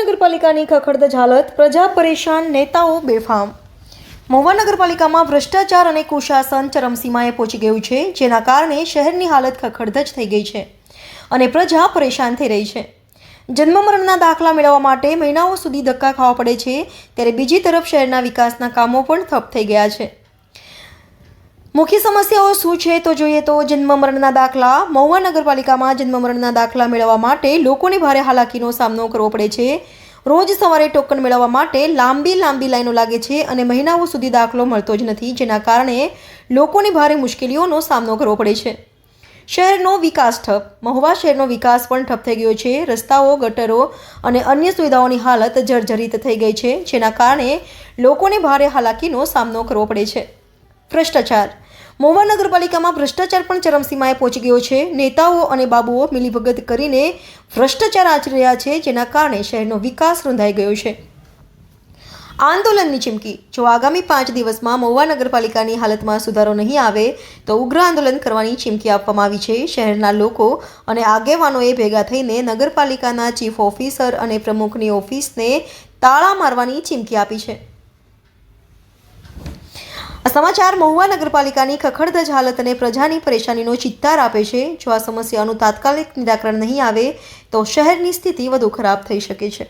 નગરપાલિકાની ખખડધજ હાલત, પ્રજા પરેશાન, નેતાઓ બેફામ. મહુવા નગરપાલિકામાં ભ્રષ્ટાચાર અને કુશાસન ચરમસીમાએ પહોંચી ગયું છે, જેના કારણે શહેરની હાલત ખખડધજ થઈ ગઈ છે અને પ્રજા પરેશાન થઈ રહી છે. જન્મ મરણના દાખલા મેળવવા માટે મહિનાઓ સુધી ધક્કા ખાવા પડે છે, ત્યારે બીજી તરફ શહેરના વિકાસના કામો પણ ઠપ થઈ ગયા છે. મુખ્ય સમસ્યાઓ શું છે તો જોઈએ તો જન્મ મરણના દાખલા. મહુવા નગરપાલિકામાં જન્મ મરણના દાખલા મેળવવા માટે લોકોને ભારે હાલાકીનો સામનો કરવો પડે છે. રોજ સવારે ટોકન મેળવવા માટે લાંબી લાંબી લાઈનો લાગે છે અને મહિનાઓ સુધી દાખલો મળતો જ નથી, જેના કારણે લોકોને ભારે મુશ્કેલીઓનો સામનો કરવો પડે છે. શહેરનો વિકાસ ઠપ. મહુવા શહેરનો વિકાસ પણ ઠપ થઈ ગયો છે. રસ્તાઓ, ગટરો અને અન્ય સુવિધાઓની હાલત જર્જરિત થઈ ગઈ છે, જેના કારણે લોકોને ભારે હાલાકીનો સામનો કરવો પડે છે. ભ્રષ્ટાચાર. મહુવા નગરપાલિકામાં ભ્રષ્ટાચાર પણ ચરમસીમાએ પહોંચી ગયો છે. નેતાઓ અને બાબુઓ મિલીભગત કરીને ભ્રષ્ટાચાર આચરી રહ્યા છે, જેના કારણે શહેરનો વિકાસ રૂંધાઈ ગયો છે. આંદોલનની ચીમકી. જો આગામી પાંચ દિવસમાં મહુવા નગરપાલિકાની હાલતમાં સુધારો નહીં આવે, તો ઉગ્ર આંદોલન કરવાની ચીમકી આપવામાં આવી છે. શહેરના લોકો અને આગેવાનોએ ભેગા થઈને નગરપાલિકાના ચીફ ઓફિસર અને પ્રમુખની ઓફિસને તાળા મારવાની ચીમકી આપી છે. આ સમાચાર મહુવા નગરપાલિકાની ખખડધજ હાલત અને પ્રજાની પરેશાનીનો ચિત્તાર આપે છે. જો આ સમસ્યાનું તાત્કાલિક નિરાકરણ નહીં આવે, તો શહેરની સ્થિતિ વધુ ખરાબ થઈ શકે છે.